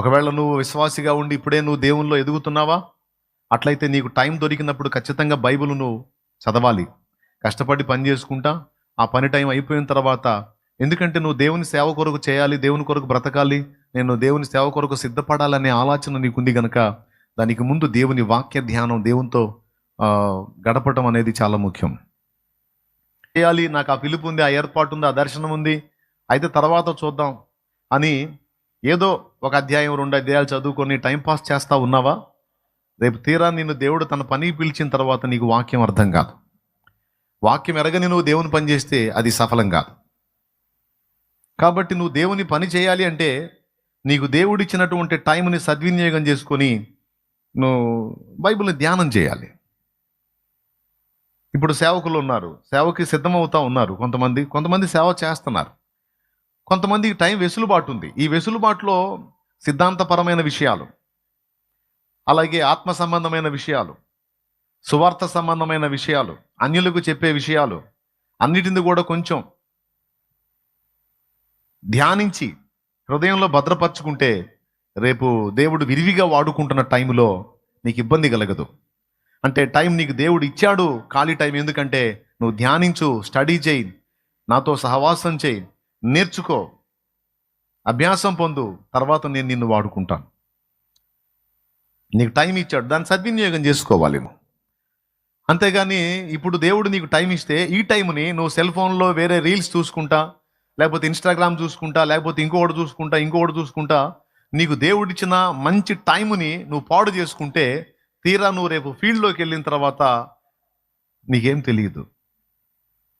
ఒకవేళ నువ్వు విశ్వాసిగా ఉండి ఇప్పుడే నువ్వు దేవుల్లో ఎదుగుతున్నావా? అట్లయితే నీకు టైం దొరికినప్పుడు ఖచ్చితంగా బైబిల్ నువ్వు చదవాలి. కష్టపడి పని చేసుకుంటా ఆ పని టైం అయిపోయిన తర్వాత ఎందుకంటే నువ్వు దేవుని సేవ కొరకు చేయాలి దేవుని కొరకు బ్రతకాలి నేను దేవుని సేవ కొరకు సిద్ధపడాలనే ఆలోచన నీకుంది కనుక దానికి ముందు దేవుని వాక్య ధ్యానం దేవునితో గడపటం అనేది చాలా ముఖ్యం. చేయాలి నాకు ఆ పిలుపు ఉంది ఆ ఏర్పాటు ఉంది ఆ దర్శనం ఉంది. అయితే తర్వాత చూద్దాం అని ఏదో ఒక అధ్యాయం రెండు అధ్యాయాలు చదువుకొని టైంపాస్ చేస్తూ ఉన్నావా? రేపు తీరా నిన్ను దేవుడు తన పని పిలిచిన తర్వాత నీకు వాక్యం అర్థం కాదు. వాక్యం ఎరగని నువ్వు దేవుని పని చేస్తే అది సఫలం కాదు. కాబట్టి నువ్వు దేవుని పని చేయాలి అంటే నీకు దేవుడిచ్చినటువంటి టైంని సద్వినియోగం చేసుకొని నువ్వు బైబిల్ని ధ్యానం చేయాలి. ఇప్పుడు సేవకులు ఉన్నారు. సేవకి సిద్ధమవుతా ఉన్నారు కొంతమంది. కొంతమంది సేవ చేస్తున్నారు. కొంతమందికి టైం వెసులుబాటు ఉంది. ఈ వెసులుబాటులో సిద్ధాంతపరమైన విషయాలు అలాగే ఆత్మ సంబంధమైన విషయాలు సువార్త సంబంధమైన విషయాలు అన్యులకు చెప్పే విషయాలు అన్నిటిని కూడా కొంచెం ధ్యానించి హృదయంలో భద్రపరుచుకుంటే రేపు దేవుడు విరివిగా వాడుకుంటున్న టైంలో నీకు ఇబ్బంది కలగదు. అంటే టైం నీకు దేవుడు ఇచ్చాడు ఖాళీ టైం ఎందుకంటే నువ్వు ధ్యానించు స్టడీ చేయి నాతో సహవాసం చేయి నేర్చుకో. అభ్యాసం పొందు. తర్వాత నేను నిన్ను వాడుకుంటాను. నీకు టైం ఇచ్చాడు. దాన్ని సద్వినియోగం చేసుకోవాలి నువ్వు అంతేగాని ఇప్పుడు దేవుడు నీకు టైం ఇస్తే ఈ టైంని నువ్వు సెల్ ఫోన్లో వేరే రీల్స్ చూసుకుంటా లేకపోతే ఇన్స్టాగ్రామ్ చూసుకుంటా లేకపోతే ఇంకోటి చూసుకుంటా ఇంకోటి చూసుకుంటా నీకు దేవుడిచ్చిన మంచి టైంని నువ్వు పాడు చేసుకుంటే తీరా నువ్వు రేపు ఫీల్డ్లోకి వెళ్ళిన తర్వాత నీకేం తెలియదు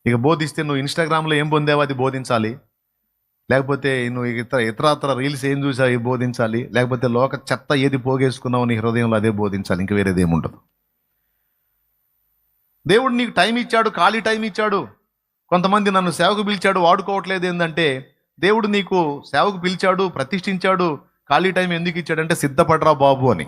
ఇక బోధిస్తే నువ్వు ఇన్స్టాగ్రామ్లో ఏం పొందావో అది బోధించాలి. లేకపోతే నువ్వు ఇతర ఇతరత్ర రీల్స్ ఏం చూసావు అవి బోధించాలి? లేకపోతే లోక చెత్త ఏది పోగేసుకున్నావు నీ హృదయంలో అదే బోధించాలి ఇంక వేరేది ఏముండదు దేవుడు నీకు టైం ఇచ్చాడు ఖాళీ టైం ఇచ్చాడు. కొంతమంది నన్ను సేవకు పిలిచాడు వాడుకోవట్లేదు ఏంటంటే దేవుడు నీకు సేవకు పిలిచాడు ప్రతిష్ఠించాడు ఖాళీ టైం ఎందుకు ఇచ్చాడంటే సిద్ధపడరా బాబు అని.